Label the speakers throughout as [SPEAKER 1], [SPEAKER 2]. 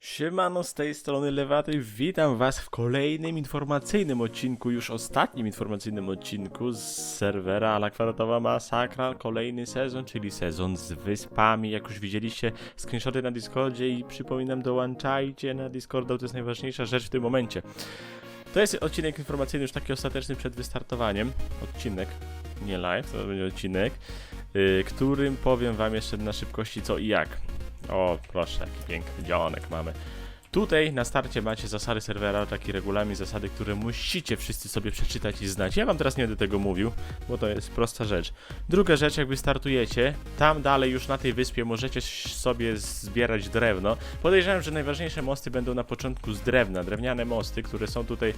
[SPEAKER 1] Siemano, z tej strony Lewaty, witam was w kolejnym informacyjnym odcinku, już ostatnim informacyjnym odcinku z serwera Ala Kwadratowa Masakra, kolejny sezon, czyli sezon z wyspami, jak już widzieliście screenshoty na Discordzie i przypominam, dołączajcie na Discorda, to jest najważniejsza rzecz w tym momencie. To jest odcinek informacyjny już taki ostateczny przed wystartowaniem, odcinek, nie live, to będzie odcinek, yy, którym powiem wam jeszcze na szybkości co i jak. O, proszę, jaki piękny dzionek mamy. Tutaj na starcie macie zasady serwera, taki regulamin, zasady, które musicie wszyscy sobie przeczytać i znać. Ja wam teraz nie będę tego mówił, bo to jest prosta rzecz. Druga rzecz, jakby startujecie, tam dalej już na tej wyspie możecie sobie zbierać drewno. Podejrzewam, że najważniejsze mosty będą na początku z drewna. Drewniane mosty, które są tutaj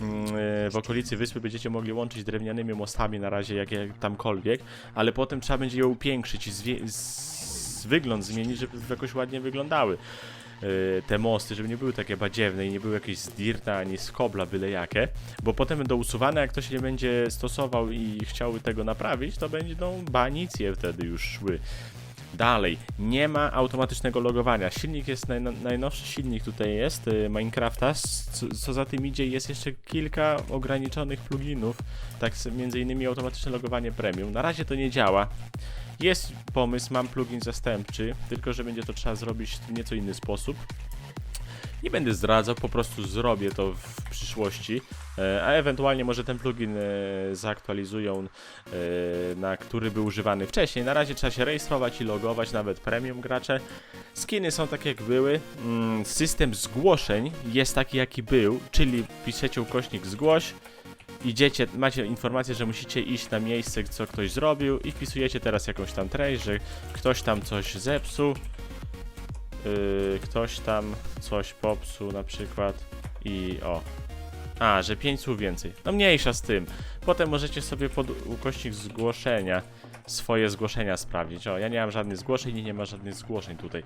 [SPEAKER 1] mm, e, w okolicy wyspy, będziecie mogli łączyć drewnianymi mostami na razie, jak, jak tamkolwiek, ale potem trzeba będzie je upiększyć i wygląd zmienić, żeby jakoś ładnie wyglądały y, te mosty, żeby nie były takie badziewne i nie były jakieś z dirta ani z kobla byle jakie, bo potem będą usuwane, jak ktoś nie będzie stosował i chciałby tego naprawić, to będą banicje wtedy już szły. Dalej, nie ma automatycznego logowania. Silnik jest, naj, najnowszy silnik tutaj jest, y, Minecrafta, co, co za tym idzie jest jeszcze kilka ograniczonych pluginów, tak między innymi automatyczne logowanie premium. Na razie to nie działa. Jest pomysł, mam plugin zastępczy, tylko że będzie to trzeba zrobić w nieco inny sposób. Nie będę zdradzał, po prostu zrobię to w przyszłości, e, a ewentualnie może ten plugin e, zaktualizują, e, na który był używany wcześniej. Na razie trzeba się rejestrować i logować, nawet premium gracze. Skiny są tak jak były. Mm, System zgłoszeń jest taki jaki był, czyli piszecie ukośnik zgłoś, idziecie, macie informację, że musicie iść na miejsce, co ktoś zrobił i wpisujecie teraz jakąś tam treść, że ktoś tam coś zepsuł, ktoś tam coś popsuł na przykład i o. A, że 5 słów więcej. No mniejsza z tym. Potem możecie sobie pod ukośnik zgłoszenia swoje zgłoszenia sprawdzić. O, ja nie mam żadnych zgłoszeń, nie, nie ma żadnych zgłoszeń tutaj.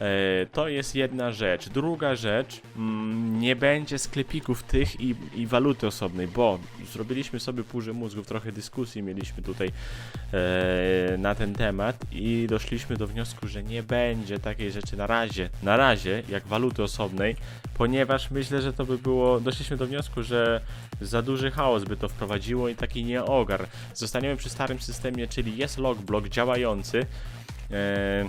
[SPEAKER 1] E, to jest jedna rzecz. Druga rzecz, mm, nie będzie sklepików tych i, i waluty osobnej, bo zrobiliśmy sobie półże mózgów, trochę dyskusji mieliśmy tutaj e, na ten temat i doszliśmy do wniosku, że nie będzie takiej rzeczy na razie, na razie, jak waluty osobnej, ponieważ myślę, że to by było, doszliśmy do wniosku, że za duży chaos by to wprowadziło i taki nieogar. Zostaniemy przy starym systemie, czyli jest logblock działający, e,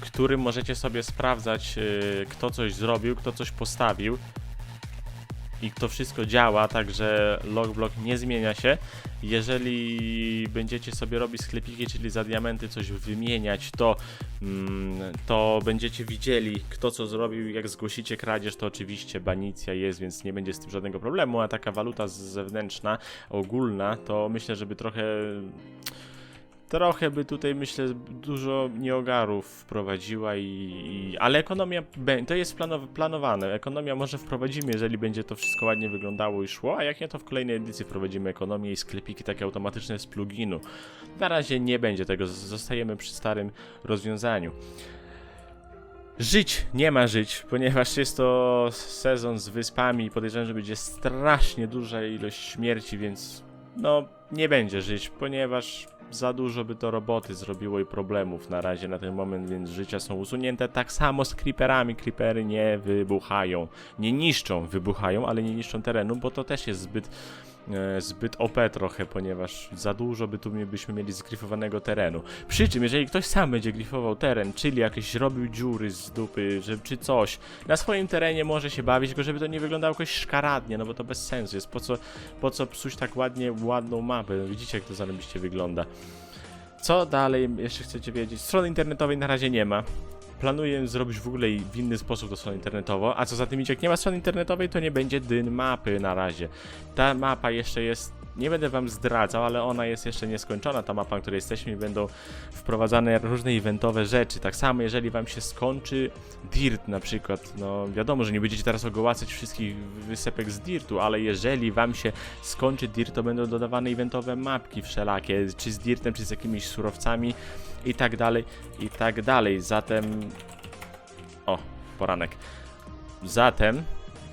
[SPEAKER 1] którym możecie sobie sprawdzać, e, kto coś zrobił, kto coś postawił i to wszystko działa, także logblock nie zmienia się. Jeżeli będziecie sobie robić sklepiki, czyli za diamenty coś wymieniać, to, mm, to będziecie widzieli, kto co zrobił. Jak zgłosicie kradzież, to oczywiście banicja jest, więc nie będzie z tym żadnego problemu. A taka waluta zewnętrzna, ogólna, to myślę, żeby trochę. Trochę by tutaj, myślę, dużo nieogarów wprowadziła i, i... Ale ekonomia, to jest planow- planowane. Ekonomia może wprowadzimy, jeżeli będzie to wszystko ładnie wyglądało i szło, a jak nie, to w kolejnej edycji wprowadzimy ekonomię i sklepiki takie automatyczne z pluginu. Na razie nie będzie tego, zostajemy przy starym rozwiązaniu. Żyć nie ma żyć, ponieważ jest to sezon z wyspami i podejrzewam, że będzie strasznie duża ilość śmierci, więc no nie będzie żyć, ponieważ za dużo by to roboty zrobiło i problemów na razie na ten moment, więc życia są usunięte. Tak samo z creeperami. Creepery nie wybuchają, nie niszczą, wybuchają, ale nie niszczą terenu, bo to też jest zbyt zbyt OP trochę, ponieważ za dużo by tu byśmy mieli zgrifowanego terenu. Przy czym, jeżeli ktoś sam będzie grifował teren, czyli jakieś robił dziury z dupy, że, czy coś, na swoim terenie może się bawić, tylko żeby to nie wyglądało jakoś szkaradnie, no bo to bez sensu jest. Po co, po co psuć tak ładnie, ładną mapę? No Widzicie, jak to zarobiście wygląda. Co dalej jeszcze chcecie wiedzieć? Strony internetowej na razie nie ma. Planuję zrobić w ogóle w inny sposób to stronę internetową, a co za tym idzie, jak nie ma strony internetowej, to nie będzie dyn mapy na razie. Ta mapa jeszcze jest, nie będę wam zdradzał, ale ona jest jeszcze nieskończona, ta mapa, na której jesteśmy i będą wprowadzane różne eventowe rzeczy. Tak samo, jeżeli wam się skończy dirt na przykład, no wiadomo, że nie będziecie teraz ogołacać wszystkich wysepek z dirtu, ale jeżeli wam się skończy dirt, to będą dodawane eventowe mapki wszelakie, czy z dirtem, czy z jakimiś surowcami i tak dalej, i tak dalej. Zatem... O, poranek. Zatem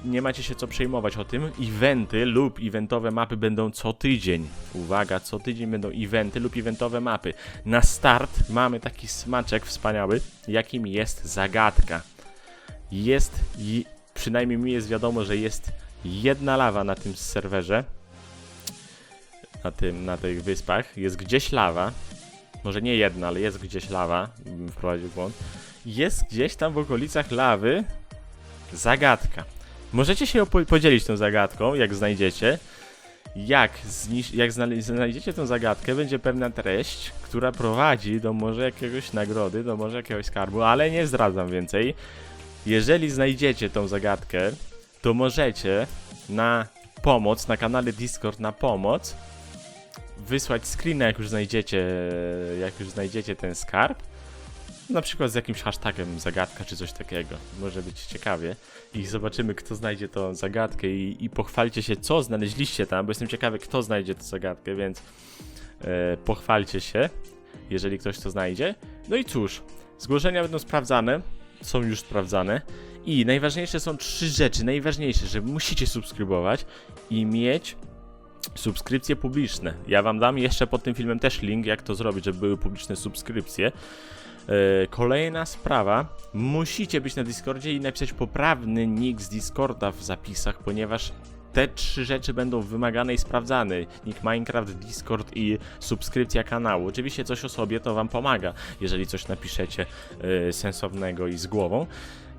[SPEAKER 1] nie macie się co przejmować o tym. Eventy lub eventowe mapy będą co tydzień. Uwaga, co tydzień będą eventy lub eventowe mapy. Na start mamy taki smaczek wspaniały, jakim jest zagadka. jest, przynajmniej mi jest wiadomo, że jest jedna lawa na tym serwerze, na, tym, na tych wyspach, jest gdzieś lawa, może nie jedna, ale jest gdzieś lawa, bym wprowadził błąd, jest gdzieś tam w okolicach lawy zagadka. Możecie się podzielić tą zagadką, jak znajdziecie. Jak, jak znajdziecie tą zagadkę, będzie pewna treść, która prowadzi do może jakiegoś nagrody, do może jakiegoś skarbu, ale nie zdradzam więcej. Jeżeli znajdziecie tą zagadkę, to możecie na pomoc, na kanale Discord na pomoc wysłać screena, jak już znajdziecie, jak już znajdziecie ten skarb. Na przykład z jakimś hashtagiem zagadka czy coś takiego. Może być ciekawie. I zobaczymy, kto znajdzie tą zagadkę i, i pochwalcie się, co znaleźliście tam, bo jestem ciekawy, kto znajdzie tę zagadkę, więc e, pochwalcie się, jeżeli ktoś to znajdzie. No i cóż, zgłoszenia będą sprawdzane, są już sprawdzane. I najważniejsze są trzy rzeczy. Najważniejsze, że musicie subskrybować i mieć subskrypcje publiczne. Ja wam dam jeszcze pod tym filmem też link, jak to zrobić, żeby były publiczne subskrypcje. E, Kolejna sprawa, musicie być na Discordzie i napisać poprawny nick z Discorda w zapisach, ponieważ te trzy rzeczy będą wymagane i sprawdzane. Nick Minecraft, Discord i subskrypcja kanału. Oczywiście coś o sobie to wam pomaga, jeżeli coś napiszecie e, sensownego i z głową.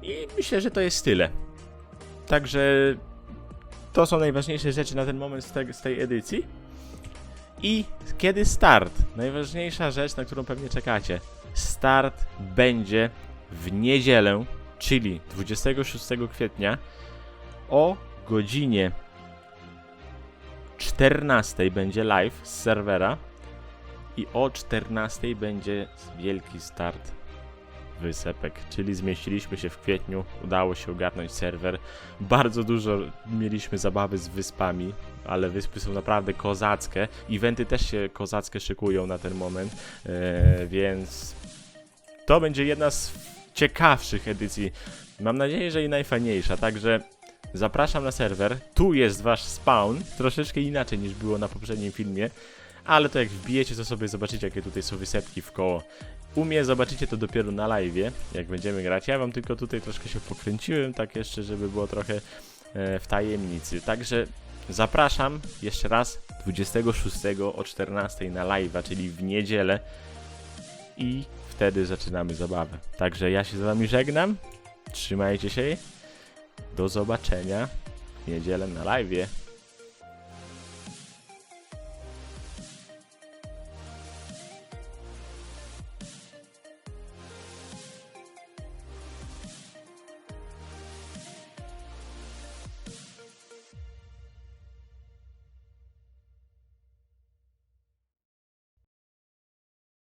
[SPEAKER 1] I myślę, że to jest tyle. Także to są najważniejsze rzeczy na ten moment z, te, z tej edycji. I kiedy start? Najważniejsza rzecz, na którą pewnie czekacie. Start będzie w niedzielę, czyli 26 kwietnia o godzinie 14 będzie live z serwera i o 14 będzie wielki start wysepek, czyli zmieściliśmy się w kwietniu, udało się ogarnąć serwer. Bardzo dużo mieliśmy zabawy z wyspami, ale wyspy są naprawdę kozackie. Eventy też się kozackie szykują na ten moment, e, więc to będzie jedna z ciekawszych edycji. Mam nadzieję, że i najfajniejsza, także zapraszam na serwer. Tu jest wasz spawn, troszeczkę inaczej niż było na poprzednim filmie, ale to jak wbijecie, to sobie zobaczycie, jakie tutaj są wysepki w koło. U mnie zobaczycie to dopiero na live, jak będziemy grać. Ja wam tylko tutaj troszkę się pokręciłem, tak jeszcze, żeby było trochę e, w tajemnicy. Także zapraszam jeszcze raz 26 o 14 na live'a, czyli w niedzielę i wtedy zaczynamy zabawę. Także ja się z wami żegnam. Trzymajcie się. Do zobaczenia w niedzielę na live'ie.